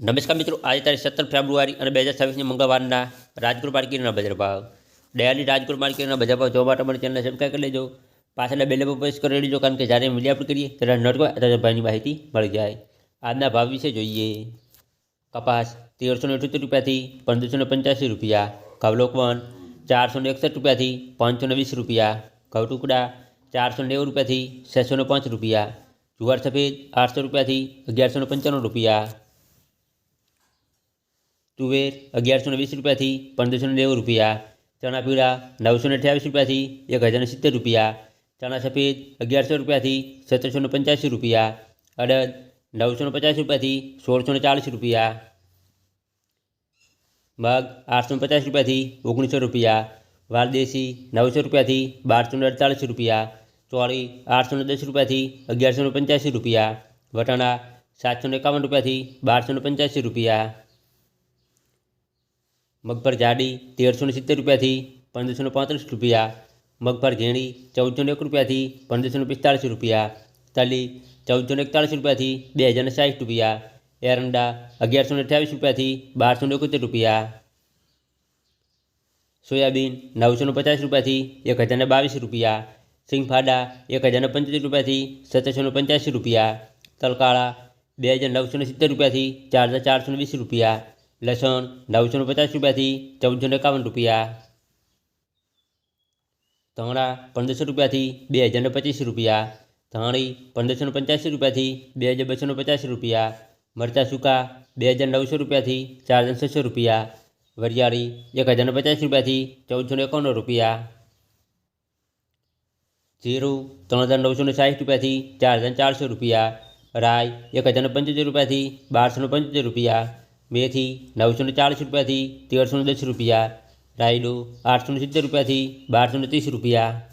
નમસ્કાર મિત્રો આજે તારીખ સત્તર ફેબ્રુઆરી અને બે હજાર છવ્વીસની મંગળવારના રાજકોટ માર્કેટના બજાર ભાવ ડેલી રાજકોટ માર્કેટના બજાર ભાવ જોવા માટે અમારી ચેનલને સબસ્ક્રાઈબ કરી લેજો પાછળના બેલે પર પ્રેસ કરી લેજો કારણ કે જ્યારે મીડિયા પર કરીએ ત્યારે નટકો અથવા ભાઈની માહિતી મળી જાય આજના ભાવ વિશે જોઈએ કપાસ તેરસો ને અઠ્યોતેર રૂપિયાથી પંદરસો ને પંચ્યાસી રૂપિયા ઘવલોકવન ચારસો ને એકસઠ રૂપિયાથી પાંચસો ને વીસ રૂપિયા ઘઉ ટુકડા ચારસો ને નેવું રૂપિયાથી છસો ને પાંચ રૂપિયા જુવાર સફેદ આઠસો રૂપિયાથી અગિયારસો ને પંચાણું રૂપિયા તુવેર અગિયારસો ને વીસ રૂપિયાથી પંદરસો ને નેવું રૂપિયા ચણા પીળા નવસો ને અઠ્યાવીસ રૂપિયાથી એક હજાર ને સિત્તેર રૂપિયા ચણા સફેદ અગિયારસો રૂપિયાથી સત્તરસો ને પંચ્યાસી રૂપિયા અડદ નવસો ને પચાસ રૂપિયાથી સોળસો ને ચાલીસ રૂપિયા મગ આઠસો ને પચાસ રૂપિયાથી ઓગણીસો રૂપિયા વાલદેશી નવસો રૂપિયાથી બારસો ને અડતાલીસ રૂપિયા ચોળી આઠસો ને દસ રૂપિયાથી અગિયારસો ને પંચ્યાસી રૂપિયા વટાણા સાતસો ને એકાવન રૂપિયાથી બારસો ને પંચ્યાસી રૂપિયા મગફળ જાડી તેરસો ને સિત્તેર રૂપિયાથી પંદરસો ને પાંત્રીસ રૂપિયા મગફળ ઝીણી ચૌદસો ને એક રૂપિયાથી પંદરસો ને પિસ્તાળીસ રૂપિયા તલી ચૌદસો ને એકતાળીસ રૂપિયાથી બે હજાર ને સાઠ રૂપિયા એરંડા અગિયારસો ને અઠ્યાવીસ રૂપિયાથી બારસો ને એકોતેર રૂપિયા સોયાબીન નવસો ને પચાસ રૂપિયાથી એક હજાર ને બાવીસ રૂપિયા સિંગફાડા એક હજાર ને પંચોતેર રૂપિયાથી સત્તરસો ને પંચ્યાસી રૂપિયા તલકાળા બે હજાર નવસો ને સિત્તેર રૂપિયાથી ચાર હજાર ચારસો ને વીસ રૂપિયા લસણ નવસો પચાસ રૂપિયાથી ચૌદસો એકાવન રૂપિયા. ધાણા પંદરસો રૂપિયાથી બે હજાર પચીસ રૂપિયા. ધાણી પંદરસો ને પંચ્યાસી રૂપિયાથી બે હજાર બસો પચાસ રૂપિયા. મરચાં સૂકા બે હજાર નવસો રૂપિયાથી ચાર હજાર છસો રૂપિયા. વરિયાળી એક હજાર પચાસ રૂપિયાથી ચૌદસો એકાવન રૂપિયા. જીરું ત્રણ હજાર નવસો ને સાઠ રૂપિયાથી ચાર હજાર ચારસો રૂપિયા. રાય એક હજાર પંચોતેર રૂપિયાથી બારસો પંચોતેર રૂપિયા. મેથી નવસો ને ચાલીસ રૂપિયાથી તેરસો ને દસ રૂપિયા, રાયડો આઠસો ને સિત્તેર રૂપિયાથી બારસો ને ત્રીસ રૂપિયા.